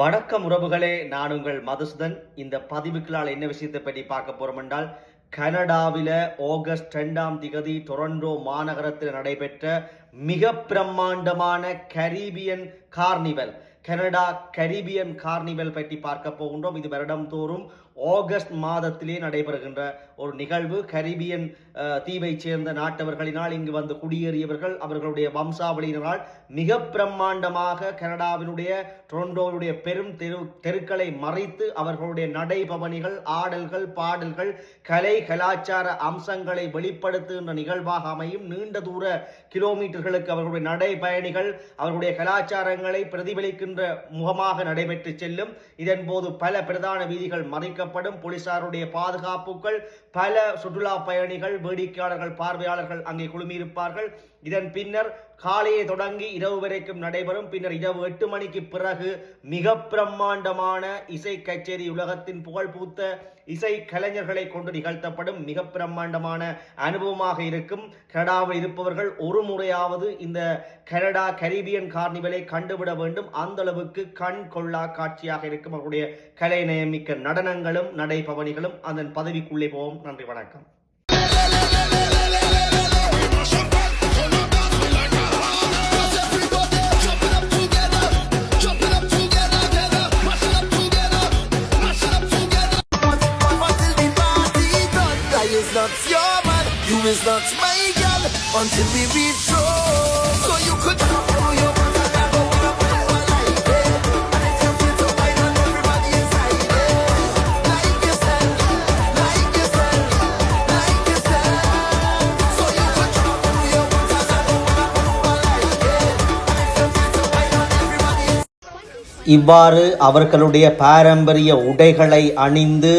வணக்கம் உறவுகளே நான் உங்கள் மதுசுதன். இந்த பதிவுகளால் என்ன விஷயத்தை பற்றி பார்க்க போறோம் என்றால் கனடாவில ஆகஸ்ட் ரெண்டாம் திகதி டொரண்டோ மாநகரத்தில் நடைபெற்ற மிக பிரம்மாண்டமான Caribbean carnival. Canada Caribbean carnival பற்றி பார்க்க போகின்றோம். இது வருடம்தோறும் ஆகஸ்ட் மாதத்திலே நடைபெறுகின்ற ஒரு நிகழ்வு. கரீபியன் தீவைச் சேர்ந்த நாட்டவர்களினால் இங்கு வந்து குடியேறியவர்கள் அவர்களுடைய வம்சாவளியினரால் மிக பிரம்மாண்டமாக கனடாவினுடைய டொரண்டோவுடைய பெரும் தெரு தெருக்களை மறைத்து அவர்களுடைய நடைபவனிகள் ஆடல்கள் பாடல்கள் கலை கலாச்சார அம்சங்களை வெளிப்படுத்துகின்ற நிகழ்வாக அமையும். நீண்ட தூர கிலோமீட்டர்களுக்கு அவர்களுடைய நடைபயணிகள் அவர்களுடைய கலாச்சாரங்களை பிரதிபலிக்கின்ற என்ற முகமாக நடைபெற்று செல்லும். இதன் போது பல பிரதான வீதிகள் மறைக்கப்படும். போலீசாருடைய பாதுகாப்புகள் பல சுற்றுலா பயணிகள் வேடிக்கையாளர்கள் பார்வையாளர்கள் அங்கே குழுமியிருப்பார்கள். இதன் பின்னர் காலையை தொடங்கி இரவு வரைக்கும் நடைபெறும். பின்னர் இரவு எட்டு மணிக்கு பிறகு மிக பிரம்மாண்டமான இசை கச்சேரி உலகத்தின் புகழ் பூத்த இசை கலைஞர்களை கொண்டு நிகழ்த்தப்படும். மிக பிரம்மாண்டமான அனுபவமாக இருக்கும். கனடாவில் இருப்பவர்கள் ஒரு முறையாவது இந்த கனடா கரீபியன் கார்னிவலை கண்டுவிட வேண்டும். அந்த அளவுக்கு கண் கொள்ளா காட்சியாக இருக்கும். அவருடைய கலை நியமிக்க நடனங்களும் நடைபவனிகளும் அதன் பதவிக்குள்ளே போவோம். நன்றி வணக்கம். Is not your man, you is not my girl. Until we reach home. இவ்வாறு அவர்களுடைய பாரம்பரிய உடைகளை அணிந்து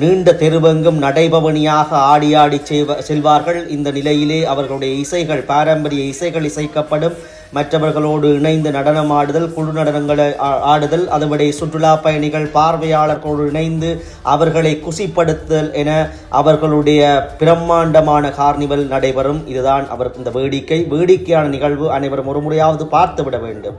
நீண்ட தெருவெங்கும் நடைபவனியாக ஆடி ஆடி செல்வார்கள். இந்த நிலையிலே அவர்களுடைய இசைகள் பாரம்பரிய இசைகள் இசைக்கப்படும். மற்றவர்களோடு இணைந்து நடனம் ஆடுதல் குழு நடனங்களை ஆடுதல் அதுபடி சுற்றுலா பயணிகள் பார்வையாளர்களோடு இணைந்து அவர்களை குசிப்படுத்துதல் என அவர்களுடைய பிரம்மாண்டமான கார்னிவல் நடைபெறும். இதுதான் அவர் இந்த வேடிக்கை. வேடிக்கையான நிகழ்வு அனைவரும் ஒரு முறையாவது பார்த்துவிட வேண்டும்.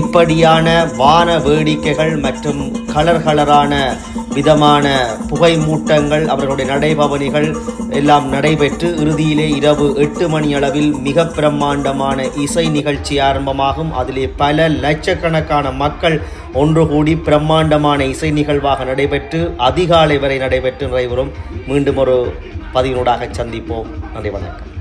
இப்படியான வான வேடிக்கைகள் மற்றும் கலர் கலரான விதமான புகை மூட்டங்கள் அவர்களுடைய நடைபவனிகள் எல்லாம் நடைபெற்று இறுதியிலே இரவு எட்டு மணி அளவில் மிக பிரம்மாண்டமான இசை நிகழ்ச்சி ஆரம்பமாகும். அதிலே பல லட்சக்கணக்கான மக்கள் ஒன்று கூடி பிரம்மாண்டமான இசை நிகழ்வாக நடைபெற்று அதிகாலை வரை நடைபெற்று நிறைவரும் மீண்டும் ஒரு பதிவினூடாக சந்திப்போம். நன்றி வணக்கம்.